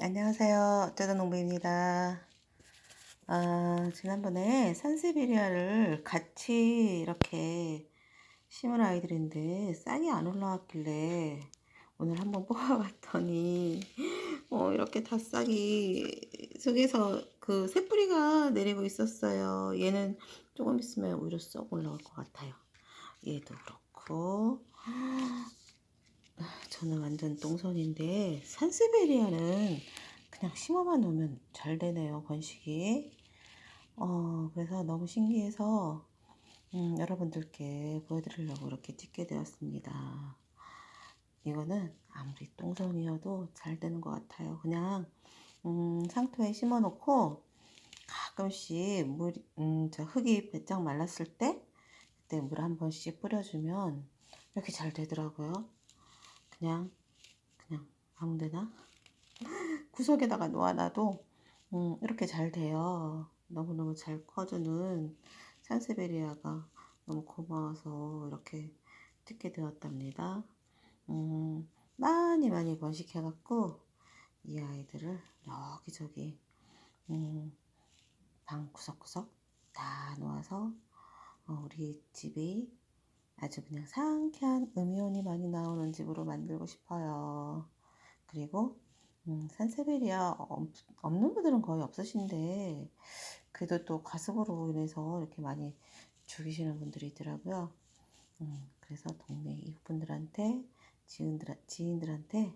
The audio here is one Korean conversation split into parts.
안녕하세요. 어쩌다 농부입니다. 아, 지난번에 산세베리아를 같이 이렇게 심은 아이들인데 싹이 안 올라왔길래 오늘 한번 뽑아봤더니 어, 이렇게 다 싹이 속에서 그 새뿌리가 내리고 있었어요. 얘는 조금 있으면 오히려 쏙 올라올 것 같아요. 얘도 그렇고 저는 완전 똥손인데 산스베리아는 그냥 심어만 놓으면 잘 되네요 번식이. 어 그래서 너무 신기해서 음, 여러분들께 보여드리려고 이렇게 찍게 되었습니다. 이거는 아무리 똥손이어도 잘 되는 것 같아요. 그냥 음, 상토에 심어 놓고 가끔씩 물, 음, 저 흙이 배짱 말랐을 때 그때 물 한 번씩 뿌려주면 이렇게 잘 되더라고요 그냥 그냥 아무데나 구석에다가 놓아놔도 음, 이렇게 잘 돼요. 너무너무 잘 커주는 산세베리아가 너무 고마워서 이렇게 찍게 되었답니다. 음, 많이 많이 번식해갖고 이 아이들을 여기저기 음, 방 구석구석 다 놓아서 어, 우리 집이 아주 그냥 상쾌한 음이온이 많이 나오는 집으로 만들고 싶어요. 그리고 음, 산세베리아 없, 없는 분들은 거의 없으신데 그래도 또 과습으로 인해서 이렇게 많이 죽이시는 분들이 있더라고요. 음, 그래서 동네 이웃분들한테 지인들, 지인들한테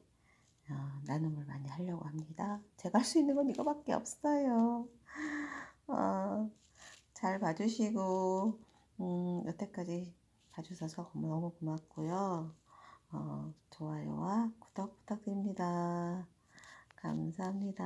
어, 나눔을 많이 하려고 합니다. 제가 할 수 있는 건 이거밖에 없어요. 어, 잘 봐주시고 음, 여태까지 봐주셔서 너무 고맙고요. 어, 좋아요와 구독 부탁드립니다. 감사합니다.